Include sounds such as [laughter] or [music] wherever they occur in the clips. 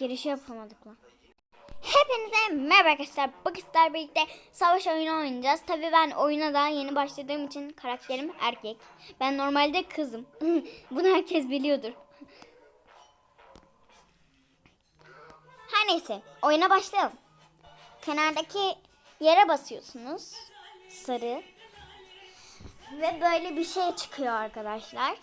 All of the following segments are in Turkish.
Girişi yapamadık lan. Hepinize merhaba arkadaşlar. Bugün sizlerle birlikte savaş oyunu oynayacağız. Tabi ben oyuna daha yeni başladığım için karakterim erkek. Ben normalde kızım. [laughs] Bunu herkes biliyordur. Her neyse oyuna başlayalım. Kenardaki yere basıyorsunuz. Sarı. Ve böyle bir şey çıkıyor arkadaşlar.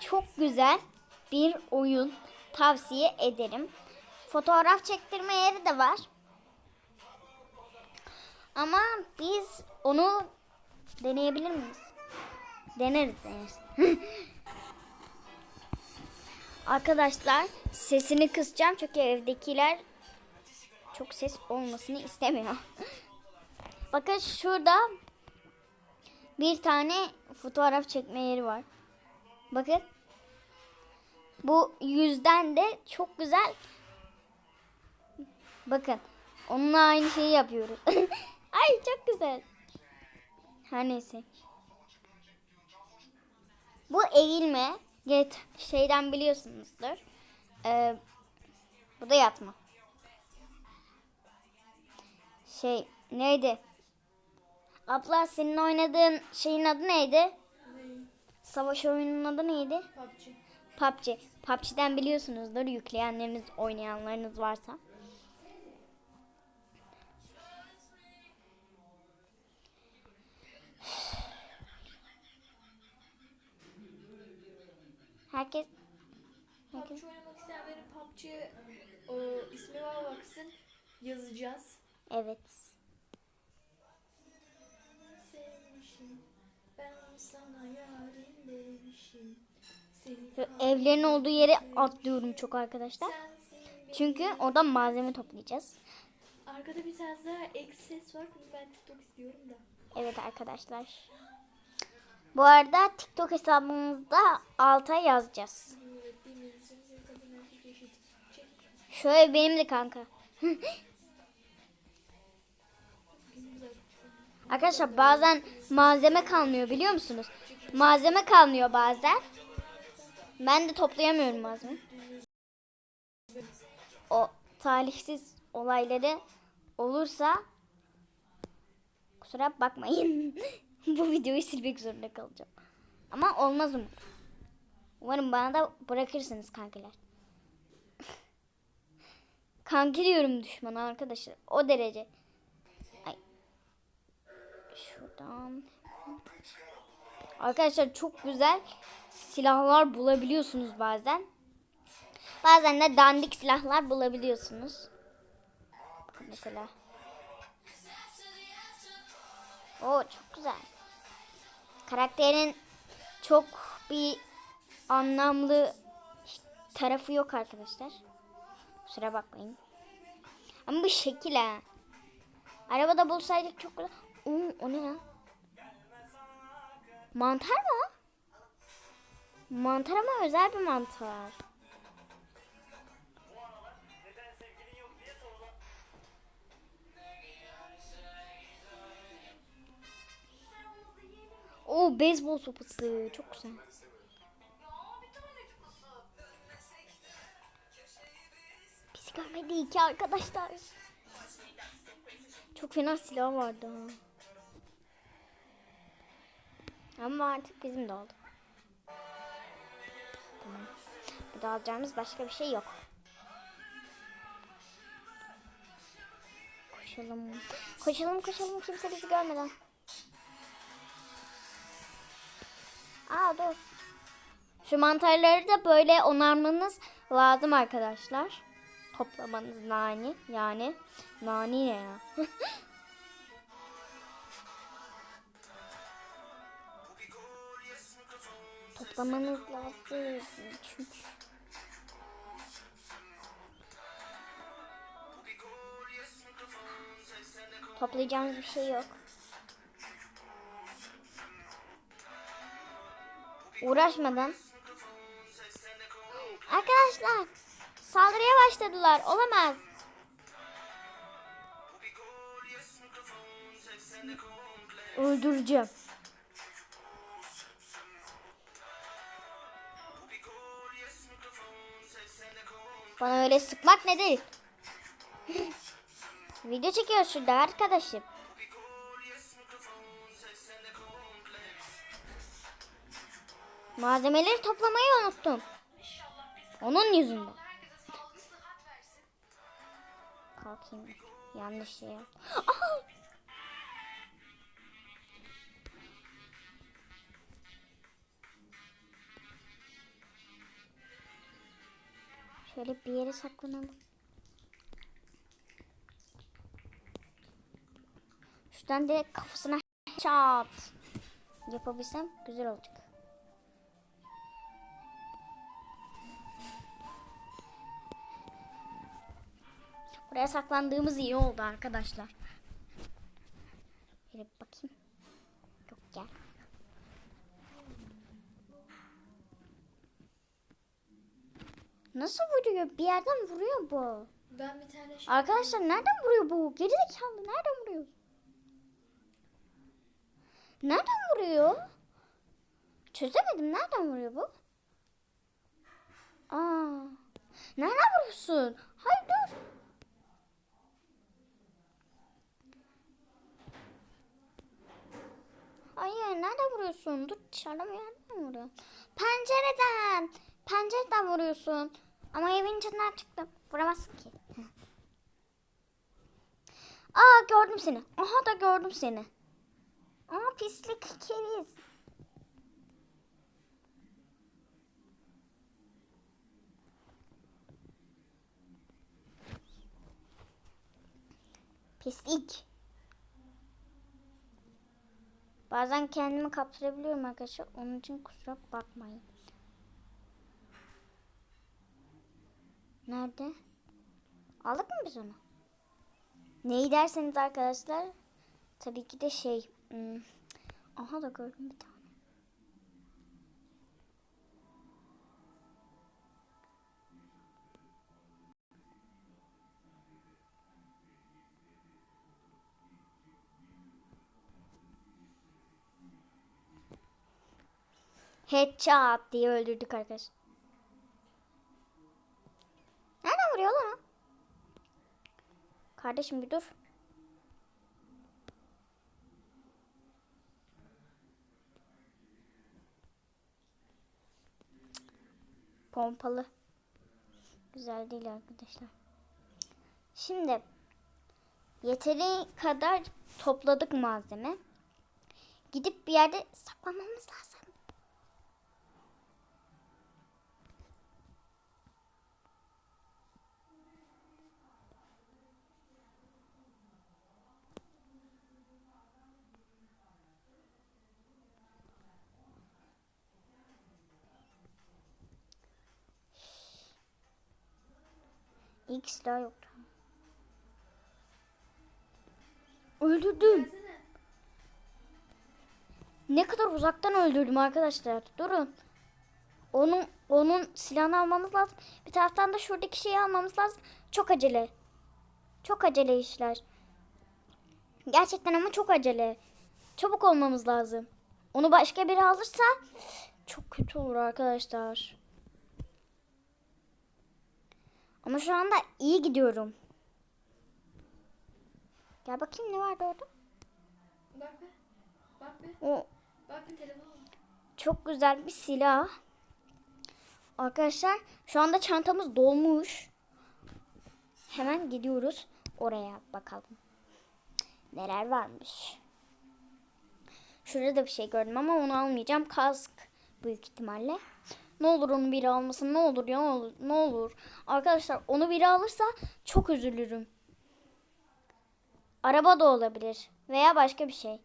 Çok güzel bir oyun tavsiye ederim. Fotoğraf çektirme yeri de var. Ama biz onu deneyebilir miyiz? Deneriz deneriz. [laughs] Arkadaşlar sesini kısacağım çünkü evdekiler çok ses olmasını istemiyor. [laughs] Bakın şurada bir tane fotoğraf çekme yeri var. Bakın. Bu yüzden de çok güzel. Bakın. Onunla aynı şeyi yapıyoruz. [laughs] Ay çok güzel. Her neyse. Bu eğilme. Get şeyden biliyorsunuzdur. Ee, bu da yatma. Şey neydi? Abla senin oynadığın şeyin adı neydi? Savaş oyununun adı neydi? PUBG. PUBG. PUBG'den biliyorsunuzdur yükleyenleriniz, oynayanlarınız varsa. Herkes PUBG oynamak isteyenlerin PUBG o, ismi var baksın yazacağız. evet. Sevmişim ben sana yarim demişim. Şu evlerin olduğu yere atlıyorum çok arkadaşlar. Çünkü oradan malzeme toplayacağız. Arkada bir tane daha ek ses var. Ben TikTok istiyorum da. Evet arkadaşlar. Bu arada TikTok hesabımızda alta yazacağız. Şöyle benim de kanka. Arkadaşlar bazen malzeme kalmıyor biliyor musunuz? Malzeme kalmıyor bazen. Ben de toplayamıyorum malzeme. O talihsiz olayları olursa kusura bakmayın. [laughs] Bu videoyu silmek zorunda kalacağım. Ama olmaz umarım. Umarım bana da bırakırsınız kankiler. [laughs] Kanki diyorum düşmana arkadaşlar. O derece. Ay. Şuradan. Arkadaşlar çok güzel silahlar bulabiliyorsunuz bazen. Bazen de dandik silahlar bulabiliyorsunuz. Bakın mesela. Oo çok güzel. Karakterin çok bir anlamlı tarafı yok arkadaşlar. Kusura bakmayın. Ama bu şekil ha. Arabada bulsaydık çok güzel. Oo, o ne lan? Mantar mı? Mantar ama özel bir mantar. Oo beyzbol sopası çok güzel. Biz görmedik ki arkadaşlar. Çok fena silah vardı ha. Ama artık bizim de oldu. Tamam. Burada alacağımız başka bir şey yok. Koşalım. Koşalım koşalım kimse bizi görmeden. Aa dur. Şu mantarları da böyle onarmanız lazım arkadaşlar. Toplamanız nani yani. Nani ne ya? [laughs] Toplamanız lazım çünkü. Toplayacağımız bir şey yok. Uğraşmadan. Arkadaşlar saldırıya başladılar. Olamaz. Öldüreceğim. Bana öyle sıkmak ne değil. [laughs] Video çekiyor şurada arkadaşım. Malzemeleri toplamayı unuttum. Onun yüzünden. Kalkayım. Yanlış şey yaptım. Şöyle bir yere saklanalım. Şuradan direkt kafasına çat yapabilsem güzel olacak. Buraya saklandığımız iyi oldu arkadaşlar. Bir bakayım. Yok gel. Nasıl vuruyor? Bir yerden vuruyor bu. Ben bir tane şey Arkadaşlar nereden vuruyor bu? Gerizekalı nereden vuruyor? Nereden vuruyor? Çözemedim. Nereden vuruyor bu? Aa. Nereden vuruyorsun? Hayır dur. Hayır nereden vuruyorsun? Dur dışarıda mı yerden vuruyorsun? Pencereden. Pencereden vuruyorsun. Ama evin içinden çıktım. Vuramazsın ki. [laughs] Aa gördüm seni. Aha da gördüm seni. Aa pislik keriz. Pislik. Bazen kendimi kaptırabiliyorum arkadaşlar. Onun için kusura bakmayın. Nerede? Aldık mı biz onu? Neyi derseniz arkadaşlar tabii ki de şey hmm, aha da gördüm bir tane. Headshot diye öldürdük arkadaş. O? Kardeşim bir dur. Pompalı. Güzel değil arkadaşlar. Şimdi yeteri kadar topladık malzeme. Gidip bir yerde saklamamız lazım. İlk silah yoktu. Öldürdüm. Ne kadar uzaktan öldürdüm arkadaşlar. Durun. Onun onun silahını almamız lazım. Bir taraftan da şuradaki şeyi almamız lazım. Çok acele. Çok acele işler. Gerçekten ama çok acele. Çabuk olmamız lazım. Onu başka biri alırsa çok kötü olur arkadaşlar. Ama şu anda iyi gidiyorum. Gel bakayım ne vardı orada? Bak be. Bak be. O Bak bir telefon. Çok güzel bir silah. Arkadaşlar şu anda çantamız dolmuş. Hemen gidiyoruz oraya bakalım. Neler varmış. Şurada da bir şey gördüm ama onu almayacağım. Kask büyük ihtimalle. Ne olur onu biri almasın. Ne olur ya ne olur. Ne olur. Arkadaşlar onu biri alırsa çok üzülürüm. Araba da olabilir. Veya başka bir şey.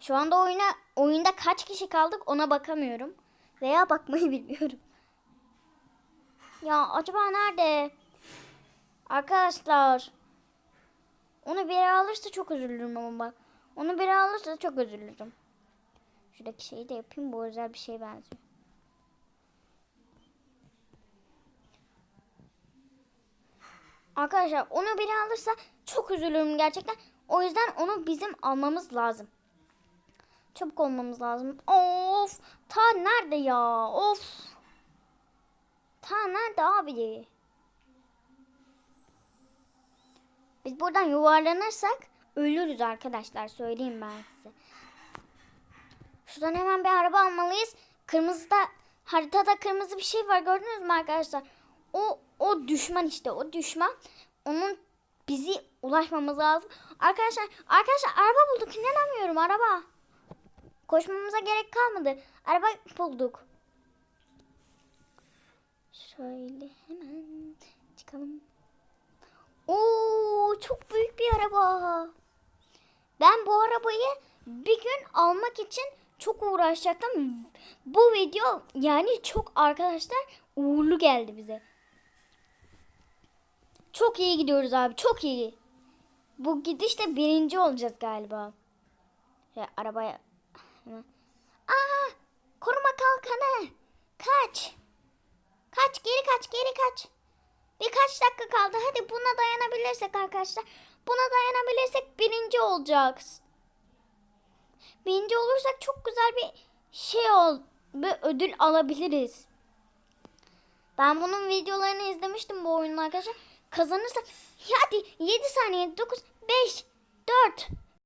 Şu anda oyuna oyunda kaç kişi kaldık ona bakamıyorum. Veya [laughs] bakmayı bilmiyorum. Ya acaba nerede? Arkadaşlar. Onu biri alırsa çok üzülürüm ama bak. Onu biri alırsa çok üzülürüm. Şuradaki şeyi de yapayım. Bu özel bir şeye benziyor. Arkadaşlar onu biri alırsa çok üzülürüm gerçekten. O yüzden onu bizim almamız lazım. Çabuk olmamız lazım. Of Ta nerede ya? Of. Ta nerede abi? Biz buradan yuvarlanırsak ölürüz arkadaşlar. Söyleyeyim ben size. Şuradan hemen bir araba almalıyız. Kırmızıda haritada kırmızı bir şey var gördünüz mü arkadaşlar? O o düşman işte o düşman. Onun bizi ulaşmamız lazım. Arkadaşlar arkadaşlar araba bulduk inanamıyorum araba. Koşmamıza gerek kalmadı. Araba bulduk. Şöyle hemen çıkalım. Oo çok büyük bir araba. Ben bu arabayı bir gün almak için çok uğraşacaktım. Bu video yani çok arkadaşlar uğurlu geldi bize. Çok iyi gidiyoruz abi çok iyi. Bu gidişte birinci olacağız galiba. Ya arabaya. Aa koruma kalkanı. Kaç. Kaç geri kaç geri kaç. Birkaç dakika kaldı. Hadi buna dayanabilirsek arkadaşlar. Buna dayanabilirsek birinci olacağız. Birinci olursak çok güzel bir şey ol, bir ödül alabiliriz. Ben bunun videolarını izlemiştim bu oyunun arkadaşlar. Kazanırsak hadi 7 saniye 9 5 4